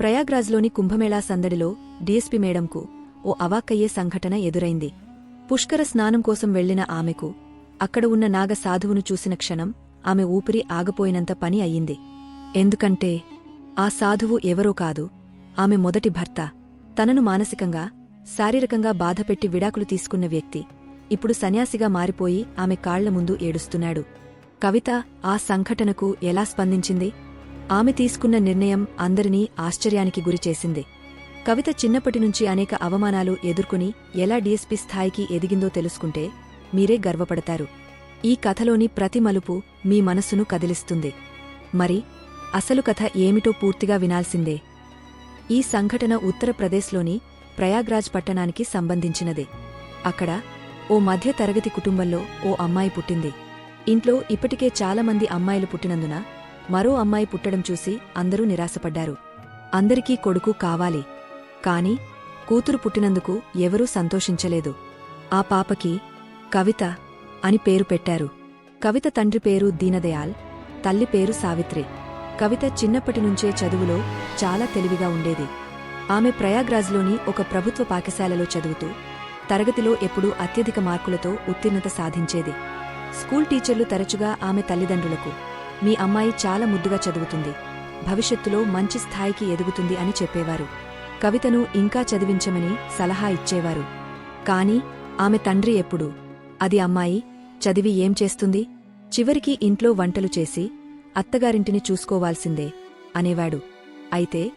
ప్రయాగ్రాజ్లోని కుంభమేళా సందడిలో డీఎస్పీ మేడంకు ఓ అవాక్కయ్యే సంఘటన ఎదురైంది. పుష్కర స్నానం కోసం వెళ్ళిన ఆమెకు అక్కడ ఉన్న నాగ సాధువును చూసిన క్షణం ఆమె ఊపిరి ఆగపోయినంత పని అయ్యింది. ఎందుకంటే ఆ సాధువు ఎవరో కాదు ఆమె మొదటి భర్త. తనను మానసికంగా శారీరకంగా బాధపెట్టి విడాకులు తీసుకున్న వ్యక్తి. ఇప్పుడు సన్యాసిగా మారిపోయి ఆమె కాళ్ళ ముందు ఏడుస్తున్నాడు. కవిత ఆ సంఘటనకు ఎలా స్పందించింది? ఆమె తీసుకున్న నిర్ణయం అందరినీ ఆశ్చర్యానికి గురిచేసింది కవిత చిన్నప్పటినుంచి అనేక అవమానాలు ఎదుర్కొని ఎలా డీఎస్పీ స్థాయికి ఎదిగిందో తెలుసుకుంటే మీరే గర్వపడతారు. ఈ కథలోని ప్రతి మలుపు మీ మనస్సును కదిలిస్తుంది. మరి అసలు కథ ఏమిటో పూర్తిగా వినాల్సిందే. ఈ సంఘటన ఉత్తరప్రదేశ్లోని ప్రయాగ్రాజ్ పట్టణానికి సంబంధించినదే. అక్కడ ఓ మధ్య తరగతి కుటుంబంలో ఓ అమ్మాయి పుట్టింది. ఇంట్లో ఇప్పటికే చాలామంది అమ్మాయిలు పుట్టినందున మరో అమ్మాయి పుట్టడం చూసి అందరూ నిరాశపడ్డారు. అందరికీ కొడుకు కావాలి. కాని కూతురు పుట్టినందుకు ఎవరూ సంతోషించలేదు. ఆ పాపకి కవిత అని పేరు పెట్టారు. కవిత తండ్రి పేరు దీనదయాల్ తల్లి పేరు సావిత్రి. కవిత చిన్నప్పటినుంచే చదువులో చాలా తెలివిగా ఉండేది. ఆమె ప్రయాగ్రాజ్లోని ఒక ప్రభుత్వ పాఠశాలలో చదువుతూ తరగతిలో ఎప్పుడూ అత్యధిక మార్కులతో ఉత్తీర్ణత సాధించేది. స్కూల్ టీచర్లు తరచుగా ఆమె తల్లిదండ్రులకు మీ అమ్మాయి చాలా ముద్దుగా చదువుతుంది. భవిష్యత్తులో మంచి స్థాయికి ఎదుగుతుంది అని చెప్పేవారు. కవితను ఇంకా చదివించమని సలహా ఇచ్చేవారు. కాని ఆమె తండ్రి ఎప్పుడు? అది అమ్మాయి చదివి ఏం చేస్తుంది? చివరికి ఇంట్లో వంటలు చేసి అత్తగారింటిని చూసుకోవాల్సిందే అనేవాడు. అయితే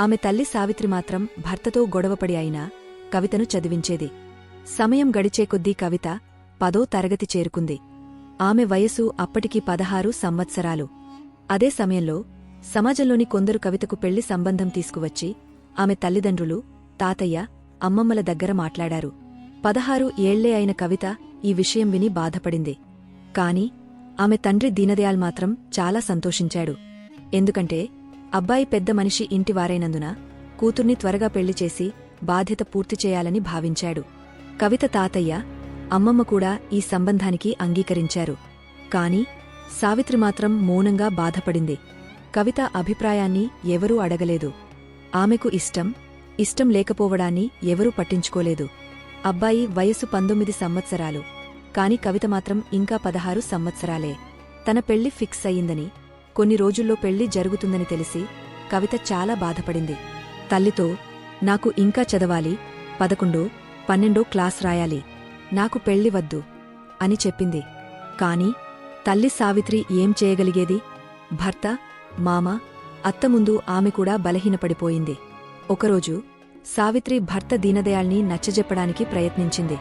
ఆమె తల్లి సావిత్రి మాత్రం భర్తతో గొడవపడి అయినా కవితను చదివించేది. సమయం గడిచే కొద్దీ కవిత పదో తరగతి చేరుకుంది. ఆమె వయసు అప్పటికి పదహారు సంవత్సరాలు. అదే సమయంలో సమాజంలోని కొందరు కవితకు పెళ్ళి సంబంధం తీసుకువచ్చి ఆమె తల్లిదండ్రులు తాతయ్య అమ్మమ్మల దగ్గర మాట్లాడారు. పదహారు ఏళ్ళే అయిన కవిత ఈ విషయం విని బాధపడింది. కాని ఆమె తండ్రి దీనదయాల్ మాత్రం చాలా సంతోషించాడు. ఎందుకంటే అబ్బాయి పెద్ద మనిషి ఇంటివారైనందున కూతుర్ని త్వరగా పెళ్ళి చేసి బాధ్యత పూర్తి చేయాలని భావించాడు. కవిత తాతయ్య అమ్మమ్మ కూడా ఈ సంబంధానికి అంగీకరించారు. కాని సావిత్రి మాత్రం మౌనంగా బాధపడింది. కవిత అభిప్రాయాన్ని ఎవరూ అడగలేదు. ఆమెకు ఇష్టం ఇష్టం లేకపోవడాన్ని ఎవరూ పట్టించుకోలేదు. అబ్బాయి వయసు పంతొమ్మిది సంవత్సరాలు. కాని కవిత మాత్రం ఇంకా పదహారు సంవత్సరాలే. తన పెళ్ళి ఫిక్స్ అయిందని కొన్ని రోజుల్లో పెళ్ళి జరుగుతుందని తెలిసి కవిత చాలా బాధపడింది. తల్లితో నాకు ఇంకా చదవాలి పదకొండో పన్నెండో క్లాస్ రాయాలి. నాకు పెళ్ళి వద్దు అని చెప్పింది. కాని తల్లి సావిత్రి ఏం చేయగలిగేది? భర్త మామ అత్త ముందు ఆమె కూడా బలహీనపడిపోయింది. ఒకరోజు సావిత్రి భర్త దీనదయాల్ని నచ్చజెప్పడానికి ప్రయత్నించింది.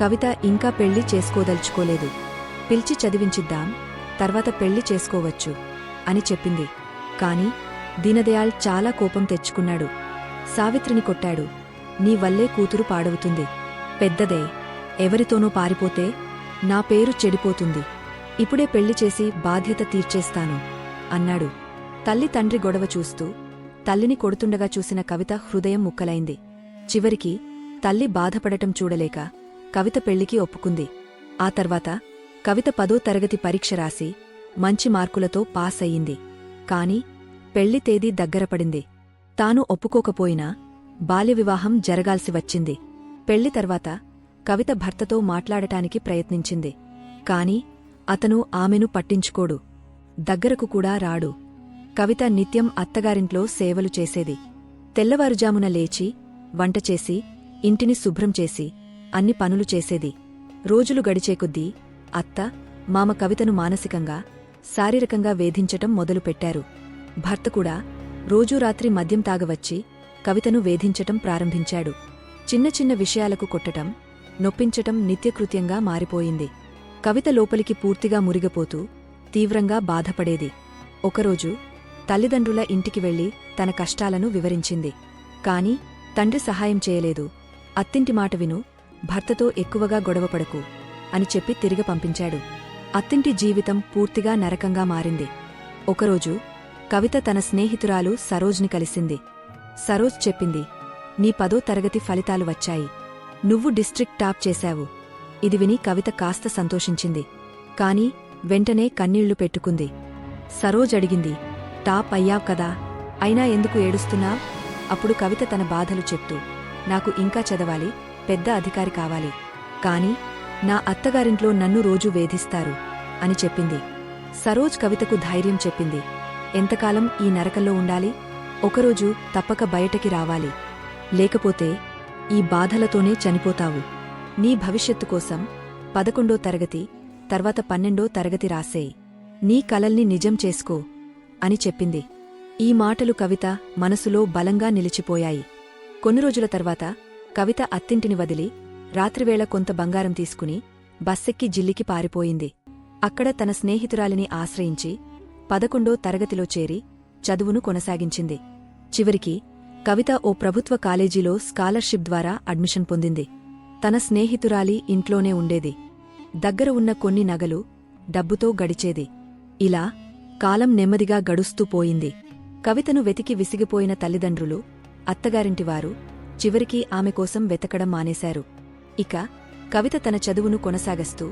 కవిత ఇంకా పెళ్ళి చేసుకోదలుచుకోలేదు. పిలిచి చదివించిద్దాం తర్వాత పెళ్ళి చేసుకోవచ్చు అని చెప్పింది. కాని దీనదయాళ్ చాలా కోపం తెచ్చుకున్నాడు. సావిత్రిని కొట్టాడు. నీ వల్లే కూతురు పాడవుతుంది. పెద్దదే. ఎవరితోనో పారిపోతే నా పేరు చెడిపోతుంది. ఇప్పుడే పెళ్ళి చేసి బాధ్యత తీర్చేస్తాను అన్నాడు. తల్లి తండ్రి గొడవ చూస్తూ తల్లిని కొడుతుండగా చూసిన కవిత హృదయం ముక్కలైంది. చివరికి తల్లి బాధపడటం చూడలేక కవిత పెళ్ళికి ఒప్పుకుంది. ఆ తర్వాత కవిత పదో తరగతి పరీక్ష రాసి మంచి మార్కులతో పాస్ అయ్యింది. కాని పెళ్ళి తేదీ దగ్గరపడింది. తాను ఒప్పుకోకపోయినా బాల్యవివాహం జరగాల్సి వచ్చింది. పెళ్ళి తర్వాత కవిత భర్తతో మాట్లాడటానికి ప్రయత్నించింది. కాని అతను ఆమెను పట్టించుకోడు. దగ్గరకు కూడా రాడు. కవిత నిత్యం అత్తగారింట్లో సేవలు చేసేది. తెల్లవారుజామున లేచి వంట చేసి ఇంటిని శుభ్రం చేసి అన్ని పనులు చేసేది. రోజులు గడిచేకొద్దీ అత్త మామ కవితను మానసికంగా శారీరకంగా వేధించటం మొదలుపెట్టారు. భర్త కూడా రోజూ రాత్రి మద్యం తాగవచ్చి కవితను వేధించటం ప్రారంభించాడు. చిన్న చిన్న విషయాలకు కొట్టటం నొప్పించటం నిత్యకృత్యంగా మారిపోయింది. కవిత లోపలికి పూర్తిగా మురిగపోతూ తీవ్రంగా బాధపడేది. ఒకరోజు తల్లిదండ్రుల ఇంటికి వెళ్ళి తన కష్టాలను వివరించింది. కాని తండ్రి సహాయం చేయలేదు. అత్తింటి మాట విను భర్తతో ఎక్కువగా గొడవపడకు అని చెప్పి తిరిగి పంపించాడు. అత్తింటి జీవితం పూర్తిగా నరకంగా మారింది. ఒకరోజు కవిత తన స్నేహితురాలు సరోజ్ని కలిసింది. సరోజ్ చెప్పింది నీ పదో తరగతి ఫలితాలు వచ్చాయి. నువ్వు డిస్ట్రిక్ట్ టాప్ చేశావు. ఇది విని కవిత కాస్త సంతోషించింది. కాని వెంటనే కన్నీళ్ళు పెట్టుకుంది. సరోజ్ అడిగింది టాప్ అయ్యావ్ కదా అయినా ఎందుకు ఏడుస్తున్నా అప్పుడు కవిత తన బాధలు చెప్తూ నాకు ఇంకా చదవాలి పెద్ద అధికారి కావాలి. కాని నా అత్తగారింట్లో నన్ను రోజూ వేధిస్తారు అని చెప్పింది. సరోజ్ కవితకు ధైర్యం చెప్పింది ఎంతకాలం ఈ నరకంలో ఉండాలి? ఒకరోజు తప్పక బయటకి రావాలి. లేకపోతే ఈ బాధలతోనే చనిపోతావు. నీ భవిష్యత్తు కోసం పదకొండో తరగతి తర్వాత పన్నెండో తరగతి రాసేయ్ నీ కలల్ని నిజం చేసుకో అని చెప్పింది. ఈ మాటలు కవిత మనసులో బలంగా నిలిచిపోయాయి. కొన్ని రోజుల తర్వాత కవిత అత్తింటిని వదిలి రాత్రివేళ కొంత బంగారం తీసుకుని బస్సెక్కి జిల్లికి పారిపోయింది. అక్కడ తన స్నేహితురాలిని ఆశ్రయించి పదకొండో తరగతిలో చేరి చదువును కొనసాగించింది. చివరికి కవిత ఓ ప్రభుత్వ కాలేజీలో స్కాలర్షిప్ ద్వారా అడ్మిషన్ పొందింది. తన స్నేహితురాలి ఇంట్లోనే ఉండేది. దగ్గర ఉన్న కొన్ని నగలు డబ్బుతో గడిచేది. ఇలా కాలం నెమ్మదిగా గడుస్తూ పోయింది. కవితను వెతికి విసిగిపోయిన తల్లిదండ్రులు అత్తగారింటివారు చివరికి ఆమె కోసం వెతకడం మానేశారు. ఇక కవిత తన చదువును కొనసాగస్తూ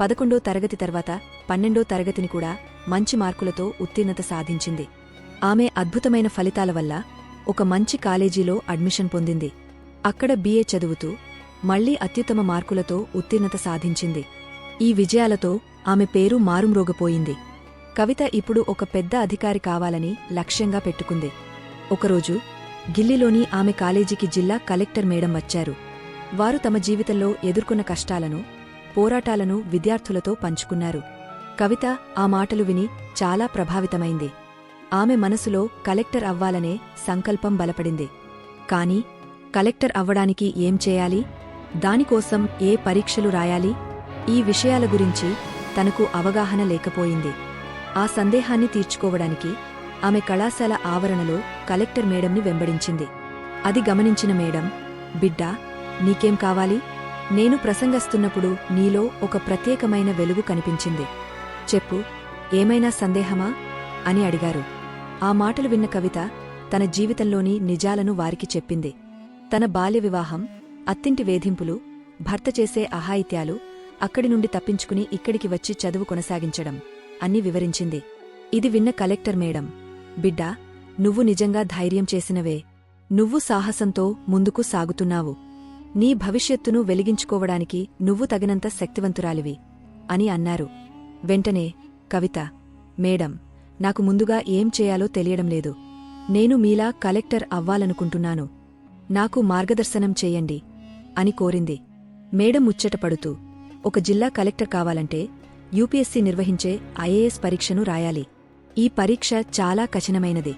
పదకొండో తరగతి తర్వాత పన్నెండో తరగతిని కూడా మంచి మార్కులతో ఉత్తీర్ణత సాధించింది. ఆమె అద్భుతమైన ఫలితాల వల్ల ఒక మంచి కాలేజీలో అడ్మిషన్ పొందింది. అక్కడ బీఏ చదువుతూ మళ్ళీ అత్యుత్తమ మార్కులతో ఉత్తీర్ణత సాధించింది. ఈ విజయాలతో ఆమె పేరు మారుమ్రోగపోయింది. కవిత ఇప్పుడు ఒక పెద్ద అధికారి కావాలని లక్ష్యంగా పెట్టుకుంది. ఒకరోజు గిల్లిలోని ఆమె కాలేజీకి జిల్లా కలెక్టర్ మేడం వచ్చారు. వారు తమ జీవితంలో ఎదుర్కొన్న కష్టాలను పోరాటాలను విద్యార్థులతో పంచుకున్నారు. కవిత ఆ మాటలు విని చాలా ప్రభావితమైంది. ఆమె మనసులో కలెక్టర్ అవ్వాలనే సంకల్పం బలపడింది. కాని కలెక్టర్ అవ్వడానికి ఏం చేయాలి? దానికోసం ఏ పరీక్షలు రాయాలి? ఈ విషయాల గురించి తనకు అవగాహన లేకపోయింది. ఆ సందేహాన్ని తీర్చుకోవడానికి ఆమె కళాశాల ఆవరణలో కలెక్టర్ మేడంని వెంబడించింది. అది గమనించిన మేడం బిడ్డా నీకేం కావాలి? నేను ప్రసంగస్తున్నప్పుడు నీలో ఒక ప్రత్యేకమైన వెలుగు కనిపించింది. చెప్పు ఏమైనా సందేహమా? అని అడిగారు. ఆ మాటలు విన్న కవిత తన జీవితంలోని నిజాలను వారికి చెప్పింది. తన బాల్య వివాహం అత్తింటి వేధింపులు భర్త చేసే అహాయిత్యాలు అక్కడి నుండి తప్పించుకుని ఇక్కడికి వచ్చి చదువు కొనసాగించడం అన్ని వివరించింది. ఇది విన్న కలెక్టర్ మేడం బిడ్డా నువ్వు నిజంగా ధైర్యం చేసినవే. నువ్వు సాహసంతో ముందుకు సాగుతున్నావు. నీ భవిష్యత్తును వెలిగించుకోవడానికి నువ్వు తగినంత శక్తివంతురాలివి అని అన్నారు. వెంటనే కవిత మేడం నాకు ముందుగా ఏం చేయాలో తెలియడం లేదు. నేను మీలా కలెక్టర్ అవ్వాలనుకుంటున్నాను. నాకు మార్గదర్శనం చేయండి అని కోరింది. మేడం ముచ్చటపడుతూ ఒక జిల్లా కలెక్టర్ కావాలంటే యూపీఎస్సీ నిర్వహించే ఐఏఎస్ పరీక్షను రాయాలి. ఈ పరీక్ష చాలా కఠినమైనది.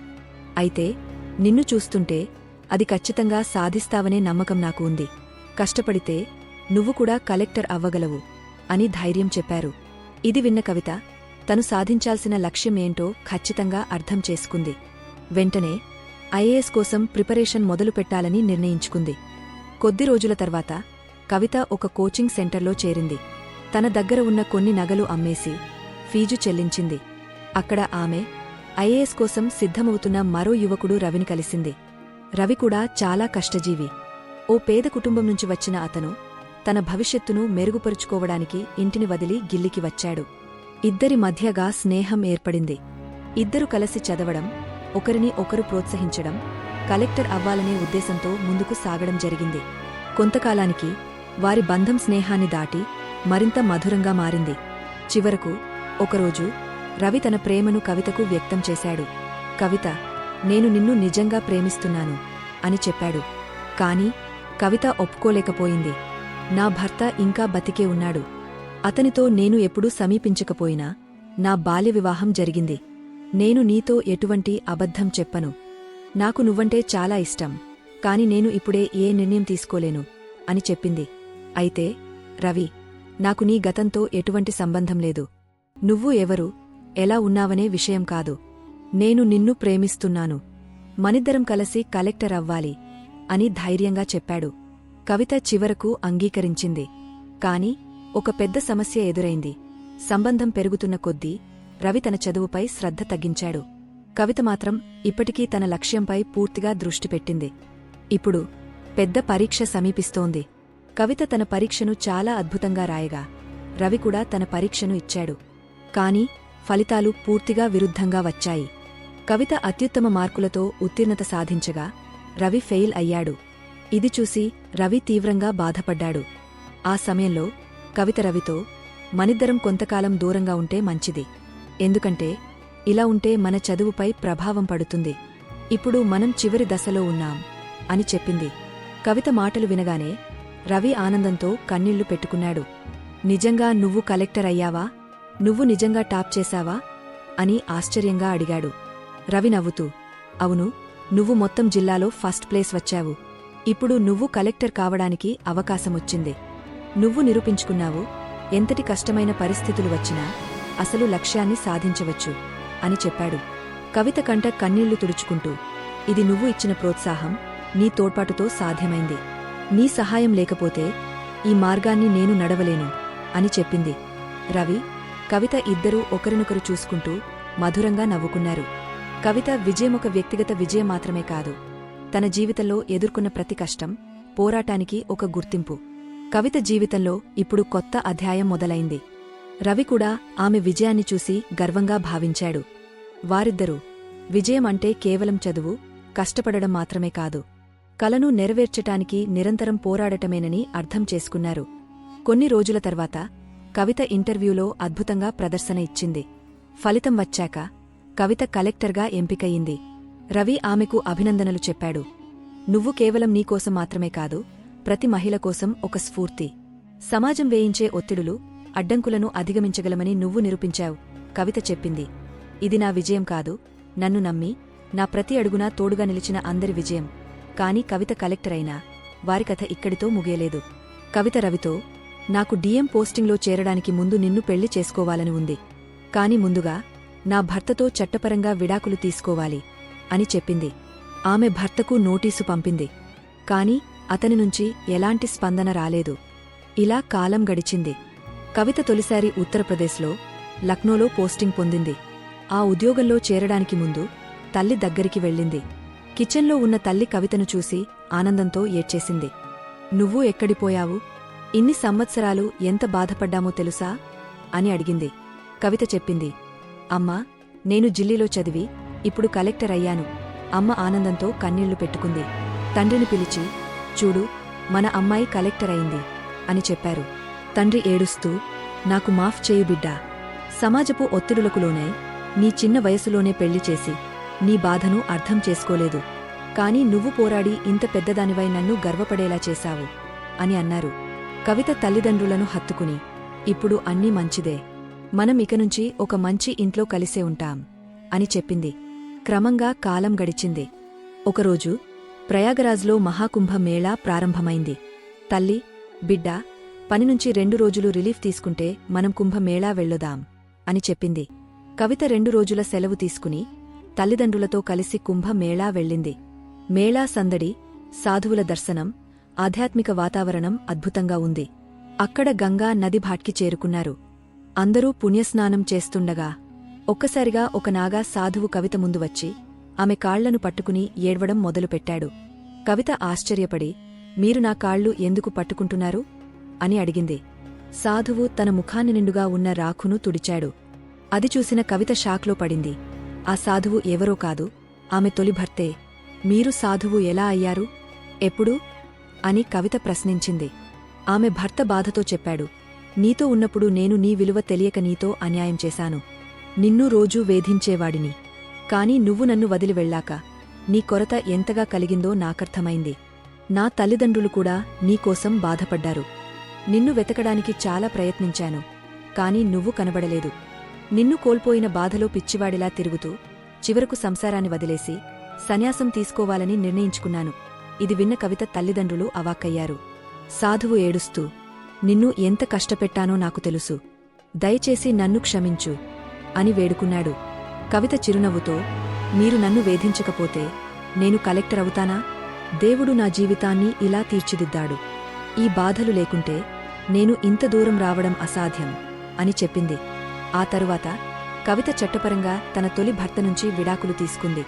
అయితే నిన్ను చూస్తుంటే అది ఖచ్చితంగా సాధిస్తావనే నమ్మకం నాకు ఉంది. కష్టపడితే నువ్వు కూడా కలెక్టర్ అవ్వగలవు అని ధైర్యం చెప్పారు. ఇది విన్న కవిత తను సాధించాల్సిన లక్ష్యమేంటో ఖచ్చితంగా అర్థం చేసుకుంది. వెంటనే ఐఏఎస్ కోసం ప్రిపరేషన్ మొదలుపెట్టాలని నిర్ణయించుకుంది. కొద్ది రోజుల తర్వాత కవిత ఒక కోచింగ్ సెంటర్లో చేరింది. తన దగ్గర ఉన్న కొన్ని నగలు అమ్మేసి ఫీజు చెల్లించింది. అక్కడ ఆమె ఐఏఎస్ కోసం సిద్ధమవుతున్న మరో యువకుడు రవిని కలిసింది. రవి కూడా చాలా కష్టజీవి. ఓ పేద కుటుంబం నుంచి వచ్చిన అతను తన భవిష్యత్తును మెరుగుపరుచుకోవడానికి ఇంటిని వదిలి గిల్లికి వచ్చాడు. ఇద్దరి మధ్యగా స్నేహం ఏర్పడింది. ఇద్దరు కలిసి చదవడం ఒకరిని ఒకరు ప్రోత్సహించడం కలెక్టర్ అవ్వాలనే ఉద్దేశంతో ముందుకు సాగడం జరిగింది. కొంతకాలానికి వారి బంధం స్నేహాన్ని దాటి మరింత మధురంగా మారింది. చివరకు ఒకరోజు రవి తన ప్రేమను కవితకు వ్యక్తం చేశాడు. కవిత నేను నిన్ను నిజంగా ప్రేమిస్తున్నాను అని చెప్పాడు. కాని కవిత ఒప్పుకోలేకపోయింది. నా భర్త ఇంకా బతికే ఉన్నాడు. అతనితో నేను ఎప్పుడూ సమీపించకపోయినా నా బాల్య వివాహం జరిగింది. నేను నీతో ఎటువంటి అబద్ధం చెప్పను. నాకు నువ్వంటే చాలా ఇష్టం. కాని నేను ఇప్పుడే ఏ నిర్ణయం తీసుకోలేను అని చెప్పింది. అయితే రవి నాకు నీ గతంతో ఎటువంటి సంబంధం లేదు. నువ్వు ఎవరు ఎలా ఉన్నావనే విషయం కాదు. నేను నిన్ను ప్రేమిస్తున్నాను. మనిద్దరం కలిసి కలెక్టర్ అవ్వాలి అని ధైర్యంగా చెప్పాడు. కవిత చివరకు అంగీకరించింది. కాని ఒక పెద్ద సమస్య ఎదురైంది. సంబంధం పెరుగుతున్న కొద్దీ రవి తన చదువుపై శ్రద్ధ తగ్గించాడు. కవిత మాత్రం ఇప్పటికీ తన లక్ష్యంపై పూర్తిగా దృష్టి పెట్టింది. ఇప్పుడు పెద్ద పరీక్ష సమీపిస్తోంది. కవిత తన పరీక్షను చాలా అద్భుతంగా రాయగా రవి కూడా తన పరీక్షను ఇచ్చాడు. కాని ఫలితాలు పూర్తిగా విరుద్ధంగా వచ్చాయి. కవిత అత్యుత్తమ మార్కులతో ఉత్తీర్ణత సాధించగా రవి ఫెయిల్ అయ్యాడు. ఇది చూసి రవి తీవ్రంగా బాధపడ్డాడు. ఆ సమయంలో కవిత రవితో మనిద్దరం కొంతకాలం దూరంగా ఉంటే మంచిది. ఎందుకంటే ఇలా ఉంటే మన చదువుపై ప్రభావం పడుతుంది. ఇప్పుడు మనం చివరి దశలో ఉన్నాం అని చెప్పింది. కవిత మాటలు వినగానే రవి ఆనందంతో కన్నీళ్ళు పెట్టుకున్నాడు. నిజంగా నువ్వు కలెక్టర్ అయ్యావా? నువ్వు నిజంగా టాప్ చేశావా? అని ఆశ్చర్యంగా అడిగాడు. రవి నవ్వుతూ అవును నువ్వు మొత్తం జిల్లాలో ఫస్ట్ ప్లేస్ వచ్చావు. ఇప్పుడు నువ్వు కలెక్టర్ కావడానికి అవకాశమొచ్చింది నువ్వు నిరూపించుకున్నావు ఎంతటి కష్టమైన పరిస్థితులు వచ్చినా అసలు లక్ష్యాన్ని సాధించవచ్చు అని చెప్పాడు. కవిత కంట కన్నీళ్ళు తుడుచుకుంటూ ఇది నువ్వు ఇచ్చిన ప్రోత్సాహం నీ తోడ్పాటుతో సాధ్యమైంది. నీ సహాయం లేకపోతే ఈ మార్గాన్ని నేను నడవలేను అని చెప్పింది. రవి కవిత ఇద్దరూ ఒకరినొకరు చూసుకుంటూ మధురంగా నవ్వుకున్నారు. కవిత విజయం ఒక వ్యక్తిగత విజయం మాత్రమే కాదు తన జీవితంలో ఎదుర్కొన్న ప్రతి కష్టం పోరాటానికి ఒక గుర్తింపు. కవిత జీవితంలో ఇప్పుడు కొత్త అధ్యాయం మొదలైంది. రవి కూడా ఆమె విజయాన్ని చూసి గర్వంగా భావించాడు. వారిద్దరూ విజయం అంటే కేవలం చదువు కష్టపడడం మాత్రమే కాదు. కలను నెరవేర్చటానికి నిరంతరం పోరాడటమేనని అర్థం చేసుకున్నారు. కొన్ని రోజుల తర్వాత కవిత ఇంటర్వ్యూలో అద్భుతంగా ప్రదర్శన ఇచ్చింది. ఫలితం వచ్చాక కవిత కలెక్టర్గా ఎంపికయింది రవి ఆమెకు అభినందనలు చెప్పాడు. నువ్వు కేవలం నీకోసం మాత్రమే కాదు ప్రతి మహిళ కోసం ఒక స్ఫూర్తి. సమాజం వేయించే ఒత్తిడులు అడ్డంకులను అధిగమించగలమని నువ్వు నిరూపించావు కవిత చెప్పింది. ఇది నా విజయం కాదు నన్ను నమ్మి నా ప్రతి అడుగునా తోడుగా నిలిచిన అందరి విజయం. కాని కవిత కలెక్టర్ అయినా వారి కథ ఇక్కడితో ముగియలేదు. కవిత రవితో నాకు డిఎం పోస్టింగ్లో చేరడానికి ముందు నిన్ను పెళ్ళి చేసుకోవాలని ఉంది. కాని ముందుగా నా భర్తతో చట్టపరంగా విడాకులు తీసుకోవాలి అని చెప్పింది. ఆమె భర్తకు నోటీసు పంపింది. కాని అతని నుంచి ఎలాంటి స్పందన రాలేదు. ఇలా కాలం గడిచింది. కవిత తొలిసారి ఉత్తరప్రదేశ్లో లక్నోలో పోస్టింగ్ పొందింది. ఆ ఉద్యోగంలో చేరడానికి ముందు తల్లి దగ్గరికి వెళ్ళింది. కిచెన్లో ఉన్న తల్లి కవితను చూసి ఆనందంతో ఏడ్చేసింది. నువ్వు ఎక్కడిపోయావు ఇన్ని సంవత్సరాలు ఎంత బాధపడ్డామో తెలుసా? అని అడిగింది. కవిత చెప్పింది. అమ్మా నేను జిల్లీలో చదివి ఇప్పుడు కలెక్టర్ అయ్యాను. అమ్మ ఆనందంతో కన్నీళ్ళు పెట్టుకుంది. తండ్రిని పిలిచి చూడు మన అమ్మాయి కలెక్టర్ అయింది అని చెప్పారు. తండ్రి ఏడుస్తూ నాకు మాఫ్ చేయు బిడ్డా. సమాజపు ఒత్తిడులకు లోనై నీ చిన్న వయసులోనే పెళ్ళి చేసి నీ బాధను అర్థం చేసుకోలేదు. కాని నువ్వు పోరాడి ఇంత పెద్దదానివై నన్ను గర్వపడేలా చేశావు అని అన్నారు. కవిత తల్లిదండ్రులను హత్తుకుని ఇప్పుడు అన్నీ మంచిదే. మనం ఇకనుంచి ఒక మంచి ఇంట్లో కలిసే ఉంటాం అని చెప్పింది. క్రమంగా కాలం గడిచింది. ఒకరోజు ప్రయాగరాజ్లో మహాకుంభ మేళా ప్రారంభమైంది. తల్లి బిడ్డ పనినుంచి రెండు రోజులు రిలీఫ్ తీసుకుంటే మనం కుంభమేళా వెళ్ళొదాం అని చెప్పింది. కవిత రెండు రోజుల సెలవు తీసుకుని తల్లిదండ్రులతో కలిసి కుంభమేళా వెళ్ళింది. మేళా సందడి సాధువుల దర్శనం ఆధ్యాత్మిక వాతావరణం అద్భుతంగా ఉంది. అక్కడ గంగా నది భాట్కి చేరుకున్నారు. అందరూ పుణ్యస్నానం చేస్తుండగా ఒక్కసారిగా ఒక నాగా సాధువు కవిత ముందు వచ్చి ఆమె కాళ్ళను పట్టుకుని ఏడ్వడం మొదలుపెట్టాడు. కవిత ఆశ్చర్యపడి మీరు నా కాళ్ళు ఎందుకు పట్టుకుంటున్నారు? అని అడిగింది. సాధువు తన ముఖాన్ని నిండుగా ఉన్న రాఖును తుడిచాడు. అది చూసిన కవిత షాక్లో పడింది. ఆ సాధువు ఎవరో కాదు. ఆమె తొలి భర్తే. మీరు సాధువు ఎలా అయ్యారు? ఎప్పుడు అని కవిత ప్రశ్నించింది. ఆమె భర్త బాధతో చెప్పాడు. నీతో ఉన్నప్పుడు నేను నీ విలువ తెలియక నీతో అన్యాయం చేశాను. నిన్ను రోజూ వేధించేవాడిని. కాని నువ్వు నన్ను వదిలి వెళ్ళాక నీ కొరత ఎంతగా కలిగిందో నాకర్థమైంది. నా తల్లిదండ్రులు కూడా నీకోసం బాధపడ్డారు. నిన్ను వెతకడానికి చాలా ప్రయత్నించాను కాని నువ్వు కనబడలేదు. నిన్ను కోల్పోయిన బాధలో పిచ్చివాడిలా తిరుగుతూ చివరకు సంసారాన్ని వదిలేసి సన్యాసం తీసుకోవాలని నిర్ణయించుకున్నాను. ఇది విన్న కవిత తల్లిదండ్రులు అవాక్కయ్యారు. సాధువు ఏడుస్తూ నిన్ను ఎంత కష్టపెట్టానో నాకు తెలుసు. దయచేసి నన్ను క్షమించు అని వేడుకున్నాడు. కవిత చిరునవ్వుతో మీరు నన్ను వేధించకపోతే నేను కలెక్టర్ అవుతానా? దేవుడు నా జీవితాన్ని ఇలా తీర్చిదిద్దాడు. ఈ బాధలు లేకుంటే నేను ఇంత దూరం రావడం అసాధ్యం అని చెప్పింది. ఆ తరువాత కవిత చట్టపరంగా తన తొలి భర్త నుంచి విడాకులు తీసుకుంది.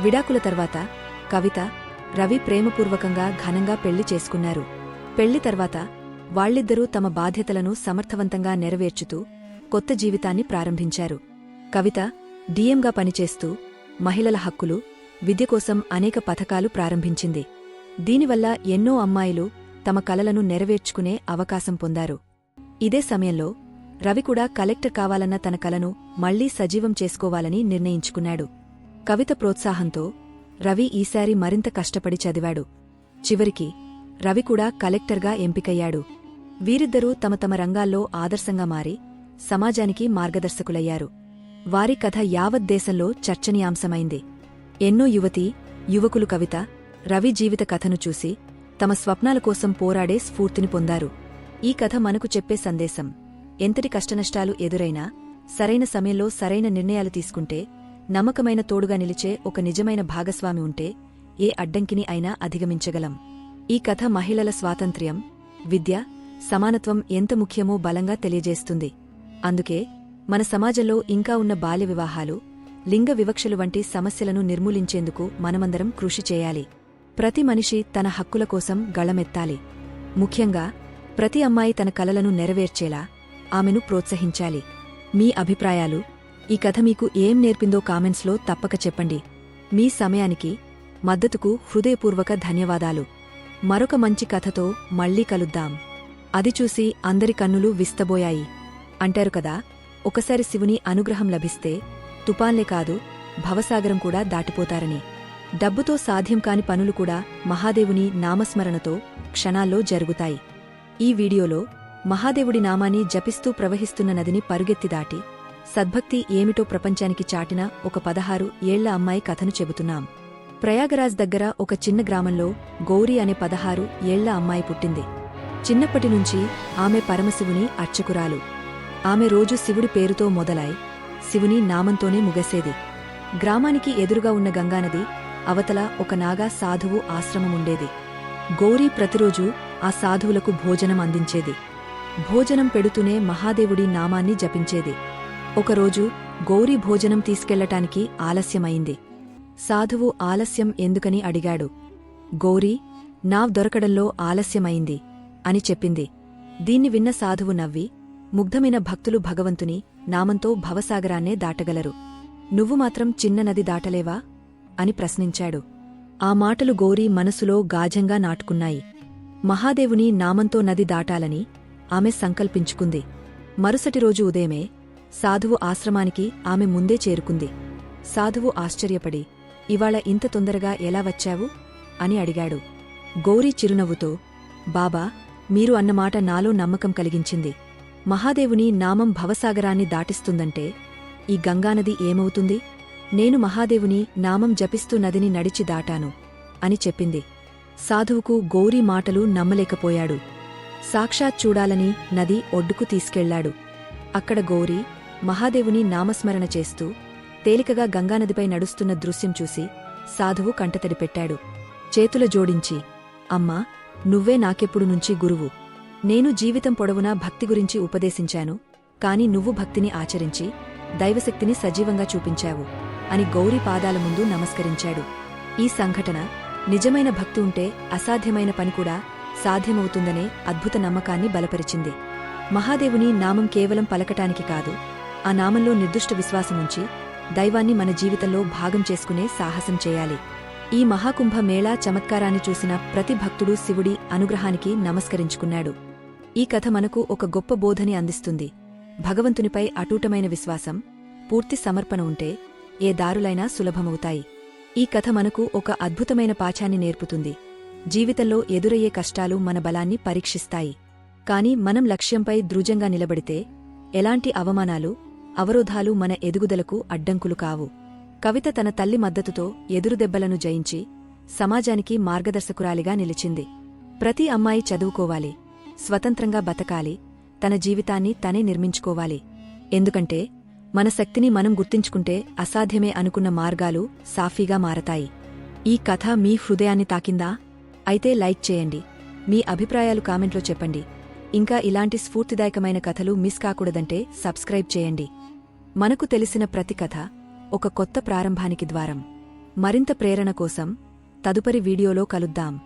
విడాకుల తర్వాత కవిత రవి ప్రేమపూర్వకంగా ఘనంగా పెళ్ళి చేసుకున్నారు. పెళ్ళి తర్వాత వాళ్ళిద్దరూ తమ బాధ్యతలను సమర్థవంతంగా నెరవేర్చుతూ కొత్త జీవితాన్ని ప్రారంభించారు. కవిత డిఎంగా పనిచేస్తూ మహిళల హక్కులు విద్య కోసం అనేక పథకాలు ప్రారంభించింది. దీనివల్ల ఎన్నో అమ్మాయిలు తమ కలలను నెరవేర్చుకునే అవకాశం పొందారు. ఇదే సమయంలో రవి కూడా కలెక్టర్ కావాలన్న తన కలను మళ్ళీ సజీవం చేసుకోవాలని నిర్ణయించుకున్నాడు. కవిత ప్రోత్సాహంతో రవి ఈసారి మరింత కష్టపడి చదివాడు. చివరికి రవి కూడా కలెక్టర్గా ఎంపికయ్యాడు. వీరిద్దరూ తమ తమ రంగాల్లో ఆదర్శంగా మారి సమాజానికి మార్గదర్శకులయ్యారు. వారి కథ యావత్ దేశంలో చర్చనీయాంశమైంది. ఎన్నో యువతీ యువకులు కవిత రవి జీవిత కథను చూసి తమ స్వప్నాల కోసం పోరాడే స్ఫూర్తిని పొందారు. ఈ కథ మనకు చెప్పే సందేశం ఎంతటి కష్టనష్టాలు ఎదురైనా సరైన సమయంలో సరైన నిర్ణయాలు తీసుకుంటే నమ్మకమైన తోడుగా నిలిచే ఒక నిజమైన భాగస్వామి ఉంటే ఏ అడ్డంకిని అయినా అధిగమించగలం. ఈ కథ మహిళల స్వాతంత్ర్యం విద్య సమానత్వం ఎంత ముఖ్యమో బలంగా తెలియజేస్తుంది. అందుకే మన సమాజంలో ఇంకా ఉన్న బాల్య వివాహాలు లింగ వివక్షలు వంటి సమస్యలను నిర్మూలించేందుకు మనమందరం కృషి చేయాలి. ప్రతి మనిషి తన హక్కుల కోసం గళమెత్తాలి. ముఖ్యంగా ప్రతి అమ్మాయి తన కలలను నెరవేర్చేలా ఆమెను ప్రోత్సహించాలి. మీ అభిప్రాయాలు ఈ కథ మీకు ఏం నేర్పిందో కామెంట్స్లో తప్పక చెప్పండి. మీ సమయానికి మద్దతుకు హృదయపూర్వక ధన్యవాదాలు. మరొక మంచి కథతో మళ్ళీ కలుద్దాం. అది చూసి అందరి కన్నులు విస్తబోయాయి. అంటారు కదా ఒకసారి శివుని అనుగ్రహం లభిస్తే తుపాన్లే కాదు భవసాగరం కూడా దాటిపోతారని. డబ్బుతో సాధ్యం కాని పనులు కూడా మహాదేవుని నామస్మరణతో క్షణాల్లో జరుగుతాయి. ఈ వీడియోలో మహాదేవుడి నామాన్ని జపిస్తూ ప్రవహిస్తున్న నదిని పరుగెత్తి దాటి సద్భక్తి ఏమిటో ప్రపంచానికి చాటిన ఒక పదహారు ఏళ్ళ అమ్మాయి కథను చెబుతున్నాం. ప్రయాగరాజ్ దగ్గర ఒక చిన్న గ్రామంలో గౌరీ అనే పదహారు ఏళ్ళ అమ్మాయి పుట్టింది. చిన్నప్పటినుంచి ఆమె పరమశివుని అర్చకురాలు. ఆమె రోజు శివుడి పేరుతో మొదలై శివుని నామంతోనే ముగసేది. గ్రామానికి ఎదురుగా ఉన్న గంగానది అవతల ఒక నాగా సాధువు ఆశ్రమముండేది. గౌరీ ప్రతిరోజూ ఆ సాధువులకు భోజనం అందించేది. భోజనం పెడుతూనే మహాదేవుడి నామాన్ని జపించేది. ఒకరోజు గౌరీ భోజనం తీసుకెళ్ళటానికి ఆలస్యమైంది. సాధువు ఆలస్యం ఎందుకని అడిగాడు. గౌరీ నావ్ దొరకడంలో ఆలస్యమైంది అని చెప్పింది. దీన్ని విన్న సాధువు నవ్వి ముగ్ధమైన భక్తులు భగవంతుని నామంతో భవసాగరాన్నే దాటగలరు. నువ్వు మాత్రం చిన్న నది దాటలేవా? అని ప్రశ్నించాడు. ఆ మాటలు గోరీ మనసులో గాజంగా నాటుకున్నాయి. మహాదేవుని నామంతో నది దాటాలని ఆమె సంకల్పించుకుంది. మరుసటి రోజు ఉదయమే సాధువు ఆశ్రమానికి ఆమె ముందే చేరుకుంది. సాధువు ఆశ్చర్యపడి ఇవాళ ఇంత తొందరగా ఎలా వచ్చావు? అని అడిగాడు. గౌరీ చిరునవ్వుతో బాబా మీరు అన్నమాట నాలో నమ్మకం కలిగించింది. మహాదేవుని నామం భవసాగరాన్ని దాటిస్తుందంటే ఈ గంగానది ఏమవుతుంది? నేను మహాదేవుని నామం జపిస్తూ నదిని నడిచి దాటాను అని చెప్పింది. సాధువుకు గౌరీ మాటలు నమ్మలేకపోయాడు. సాక్షాత్ చూడాలని నది ఒడ్డుకు తీసుకెళ్ళాడు. అక్కడ గౌరీ మహాదేవుని నామస్మరణ చేస్తూ తేలికగా గంగానదిపై నడుస్తున్న దృశ్యం చూసి సాధువు కంటతడి పెట్టాడు. చేతుల జోడించి అమ్మా నువ్వే నాకెప్పుడు నుంచి గురువు. నేను జీవితం పొడవునా భక్తి గురించి ఉపదేశించాను కాని నువ్వు భక్తిని ఆచరించి దైవశక్తిని సజీవంగా చూపించావు అని గౌరీ పాదాల ముందు నమస్కరించాడు. ఈ సంఘటన నిజమైన భక్తి ఉంటే అసాధ్యమైన పని కూడా సాధ్యమవుతుందనే అద్భుత నమ్మకాన్ని బలపరిచింది. మహాదేవుని నామం కేవలం పలకటానికి కాదు ఆ నామంలో నిర్దుష్ట విశ్వాసముంచి దైవాన్ని మన జీవితంలో భాగం చేసుకునే సాహసం చేయాలి. ఈ మహాకుంభ మేళా చమత్కారాన్ని చూసిన ప్రతి భక్తుడు శివుడి అనుగ్రహానికి నమస్కరించుకున్నాడు. ఈ కథ మనకు ఒక గొప్ప బోధని అందిస్తుంది. భగవంతునిపై అటూటమైన విశ్వాసం పూర్తి సమర్పణ ఉంటే ఏ దారులైనా సులభమవుతాయి. ఈ కథ మనకు ఒక అద్భుతమైన పాఠాన్ని నేర్పుతుంది. జీవితంలో ఎదురయ్యే కష్టాలు మన బలాన్ని పరీక్షిస్తాయి. కాని మనం లక్ష్యంపై దృఢంగా నిలబడితే ఎలాంటి అవమానాలు అవరోధాలు మన ఎదుగుదలకు అడ్డంకులు కావు. కవిత తన తల్లి మద్దతుతో ఎదురుదెబ్బలను జయించి సమాజానికి మార్గదర్శకురాలిగా నిలిచింది. ప్రతి అమ్మాయి చదువుకోవాలి. స్వతంత్రంగా బతకాలి తన జీవితాన్ని తనే నిర్మించుకోవాలి. ఎందుకంటే మన శక్తిని మనం గుర్తించుకుంటే అసాధ్యమే అనుకున్న మార్గాలు సాఫీగా మారతాయి. ఈ కథ మీ హృదయాన్ని తాకిందా? అయితే లైక్ చేయండి. మీ అభిప్రాయాలు కామెంట్లో చెప్పండి. ఇంకా ఇలాంటి స్ఫూర్తిదాయకమైన కథలు మిస్ కాకూడదంటే సబ్స్క్రైబ్ చేయండి. మనకు తెలిసిన ప్రతి కథ ఒక కొత్త ప్రారంభానికి ద్వారం. మరింత ప్రేరణ కోసం తదుపరి వీడియోలో కలుద్దాం.